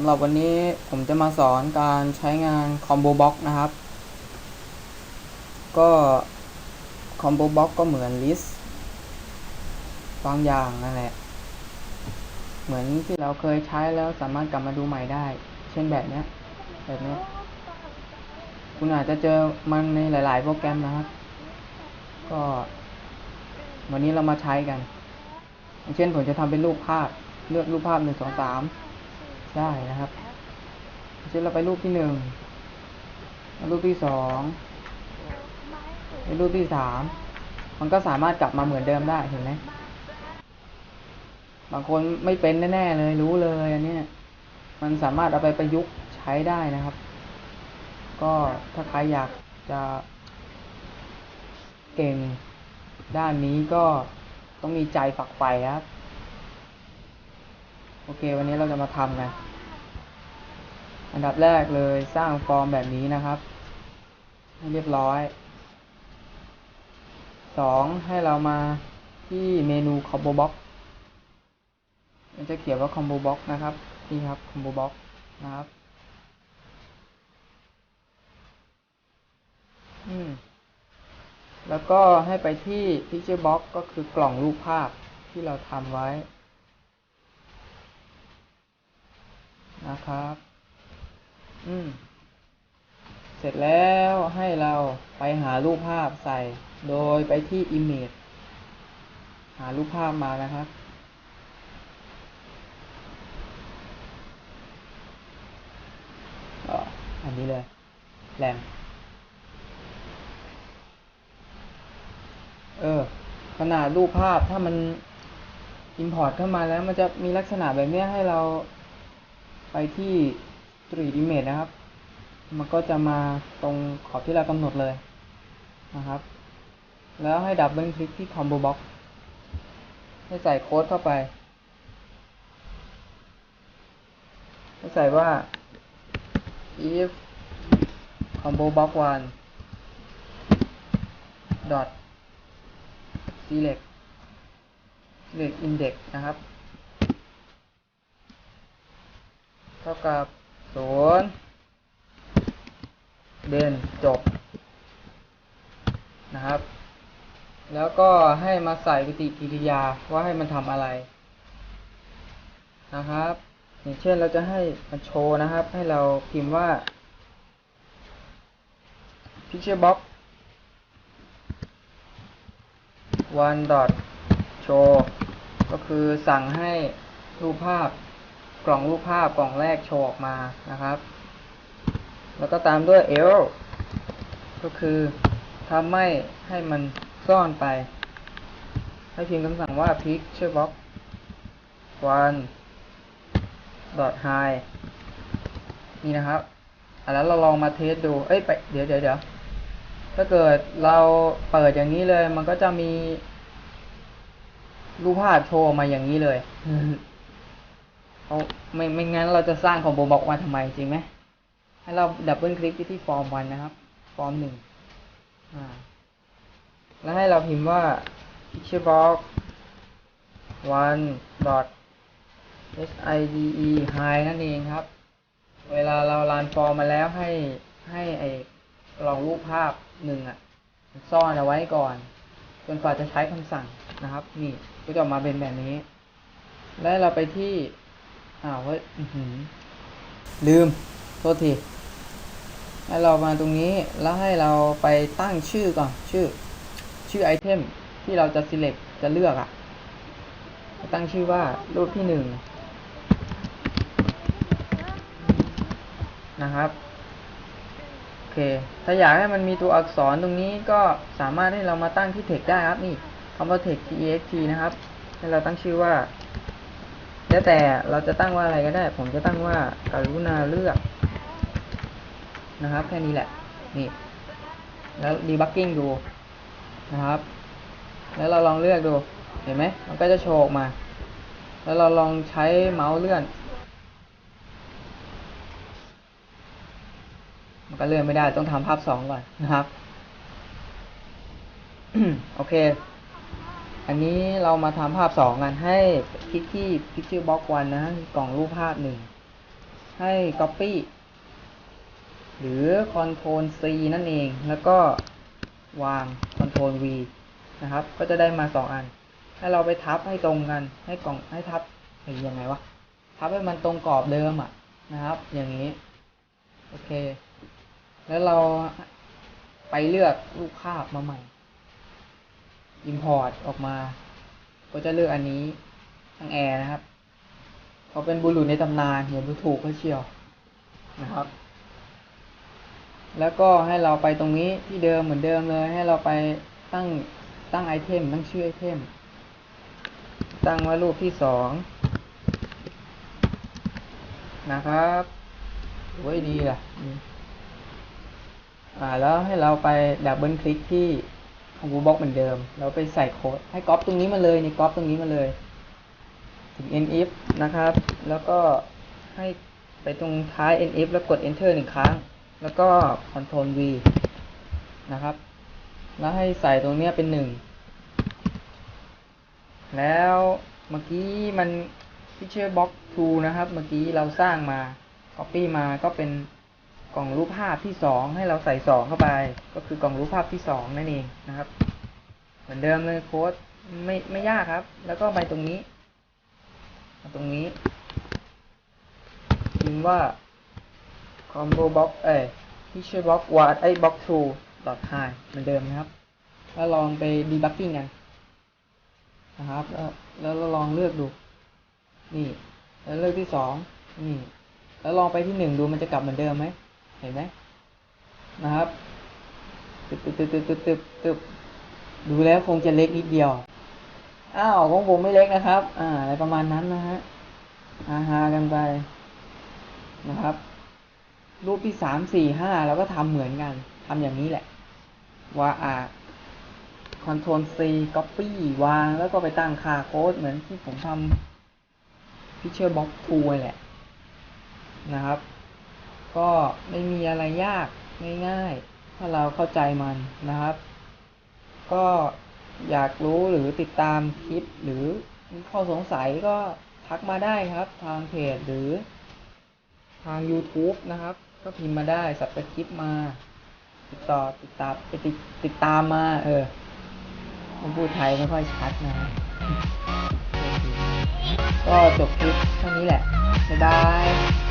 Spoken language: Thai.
ำหรับวันนี้ผมจะมาสอนการใช้งานคอมโบบ็อกนะครับ ก็คอมโบบ็อกก็เหมือนลิสต์บางอย่างนั่นแหละ เหมือนที่เราเคยใช้แล้วสามารถกลับมาดูใหม่ได้ เช่นแบบเนี้ยแบบเนี้ยคุณอาจจะเจอมันในหลาย ๆ โปรแกรมนะครับ ก็ วันนี้เรามาใช้กัน เช่นผมจะทำเป็นรูปภาพ เลือกรูปภาพหนึ่งสองสาม ได้นะครับเช่นเราไปรูปที่หนึ่งรูปที่สองไปรูปที่สามมันก็สามารถกลับมาเหมือนเดิมได้เห็นไหมบางคนไม่เป็นแน่ๆเลยรู้เลยอันนี้มันสามารถเอาไปประยุกต์ใช้ได้นะครับ ก็ถ้าใครอยากจะเก่งด้านนี้ก็ต้องมีใจฝักใฝ่ครับ โอเค วันนี้เราจะมาทำกันอันดับแรกเลยสร้างฟอร์มแบบนี้นะครับ ให้เรียบร้อยสองให้เรามาที่เมนู combo box มันจะเขียนว่า combo box นะครับ นี่ครับ combo box นะครับ อืม แล้วก็ให้ไปที่ picture box ก็คือกล่องรูปภาพที่เราทำไว้ นะครับ อืม เสร็จแล้วให้เราไปหารูปภาพใส่ โดยไปที่ image หารูปภาพมานะครับ อันนี้เลย แรมเออ ขนาดรูปภาพถ้ามัน import เข้ามาแล้วมันจะมีลักษณะแบบนี้ให้เรา ไปที่ 3D image นะครับ มันก็จะมาตรงขอบที่เรากำหนดเลยนะครับ แล้วให้ดับเบิลคลิกที่ combo box ให้ใส่โค้ดเข้าไป ให้ใส่ว่า if combo box 1 dot select select index นะครับ เท่ากับศูนย์เด่นจบนะครับ แล้วก็ให้มาใส่ปฏิกิริยาว่าให้มันทำอะไรนะครับ อย่างเช่นเราจะให้มันโชว์นะครับ ให้เราพิมพ์ว่า picture box one dot show ก็คือสั่งให้รูปภาพ กล่องรูปภาพกล่องแรกโชว์ออกมานะครับ แล้วก็ตามด้วย L ก็คือถ้าไม่ให้มันซ่อนไป ให้พิมพ์คำสั่งว่า picture box one dot high นี่นะครับอะแล้วเราลองมาเทสดู เอ้ย ไป เดี๋ยวเดี๋ยวเดี๋ยวถ้าเกิดเราเปิดอย่างนี้เลย มันก็จะมีรูปภาพโชว์ออกมาอย่างนี้เลย เอาไม่ไม่งั้นเราจะสร้างของโบบอกมาทำไมจริงไหมให้เราดับเบิลคลิกที่ที่ฟอร์มวันนะครับ ฟอร์มหนึ่งอ่าแล้วให้เราพิมพ์ว่า picture box one dot hide high นั่นเองครับ เวลาเรารันฟอร์มมาแล้วให้ให้ไอ้ลองรูปภาพหนึ่งอะ ซ่อนเอาไว้ก่อนจนกว่าจะใช้คำสั่งนะครับ นี่ก็จะออกมาเป็นแบบนี้ แล้วเราไปที่ อ้าวเฮ้ยลืม โทษที ให้เรามาตรงนี้ แล้วให้เราไปตั้งชื่อก่อน ชื่อ ชื่อไอเทมที่เราจะ select จะเลือกอะตั้งชื่อว่ารูปที่หนึ่งนะครับ โอเค ถ้าอยากให้มันมีตัวอักษรตรงนี้ก็สามารถให้เรามาตั้งที่ text ได้ครับ นี่คำว่า text text นะครับ ให้เราตั้งชื่อว่า แล้วแต่เราจะตั้งว่าอะไรก็ได้ ผมจะตั้งว่าการุณาเลือกนะครับ แค่นี้แหละ นี่ แล้วดีบักกิ้งดูนะครับ แล้วเราลองเลือกดู เห็นไหม มันก็จะโชว์ออกมา แล้วเราลองใช้เมาส์เลื่อน มันก็เลื่อนไม่ได้ ต้องทำภาพสองก่อนนะครับ โอเค อันนี้เรามาทำภาพสองกันให้คลิกที่ picture box one นะกล่องรูปภาพหนึ่งให้ copy หรือ Ctrl C นั่นเอง แล้วก็วาง Ctrl V นะครับ ก็จะได้มาสองอัน ให้เราไปทับให้ตรงกัน ให้กล่องให้ทับเฮ้ยยังไงวะ ทับให้มันตรงกรอบเดิมอะนะครับ อย่างนี้ โอเค แล้วเราไปเลือกรูปภาพมาใหม่ Import ออกมา ก็จะเลือกอันนี้ทั้งแอร์นะครับเขาเป็นบุรุษในตำนานเหมือนดูถูกเขาเชียวนะครับ แล้วก็ให้เราไปตรงนี้ที่เดิมเหมือนเดิมเลย ให้เราไปตั้งตั้งไอเทมตั้งชื่อไอเทม ตั้งว่ารูปที่สองนะครับโอ้ยดีล่ะ อ่า แล้วให้เราไปดับเบิลคลิกที่ ของบูบ็อกเหมือนเดิมเราไปใส่โค้ดให้ก๊อปตรงนี้มาเลยในก๊อปตรงนี้มาเลย ถึง nif นะครับ แล้วก็ให้ไปตรงท้าย nif แล้วกด enter หนึ่งครั้ง แล้วก็ control v นะครับ แล้วให้ใส่ตรงนี้เป็นหนึ่งแล้วเมื่อกี้มัน picture box 2 นะครับ เมื่อกี้เราสร้างมา copy มาก็เป็น กล่องรูปภาพที่สองให้เราใส่สองเข้าไป ก็คือกล่องรูปภาพที่สองนั่นเองนะครับ เหมือนเดิมเลยโค้ดไม่ไม่ยากครับ แล้วก็ไปตรงนี้ ตรงนี้พิมพ์ว่า combo box เอ้ย picture box word ไอ้ box 2 dot high เหมือนเดิมนะครับ แล้วลองไป debugging กันนะครับแล้วแล้วเราลองเลือกดู นี่ แล้วเลือกที่สองนี่แล้วลองไปที่หนึ่งดูมันจะกลับเหมือนเดิมไหม เห็นไหมนะครับตึบตึบตึบตึบตึบตึบตึบดูแล้วคงจะเล็กนิดเดียว อ้าวของผมไม่เล็กนะครับ อ่าอะไรประมาณนั้นนะฮะฮาฮากันไปนะครับ รูปที่สามสี่ห้าเราก็ทำเหมือนกันทำอย่างนี้แหละว่าอ่า Ctrl C Copy วางแล้วก็ไปตั้งค่าโค้ดเหมือนที่ผมทำ Picture Box 2แหละนะครับ ก็ไม่มีอะไรยากง่ายๆถ้าเราเข้าใจมันนะครับ ก็อยากรู้หรือติดตามคลิปหรือมีข้อสงสัยก็ทักมาได้ครับ ทางเพจหรือ ทาง YouTube นะครับ ก็พิมพ์มาได้สับสคริปมา ติดต่อติดตามไปติดติดตามมา เออผมพูดไทยไม่ค่อยชัดนะ ก็จบคลิปเท่านี้แหละบ๊ายบาย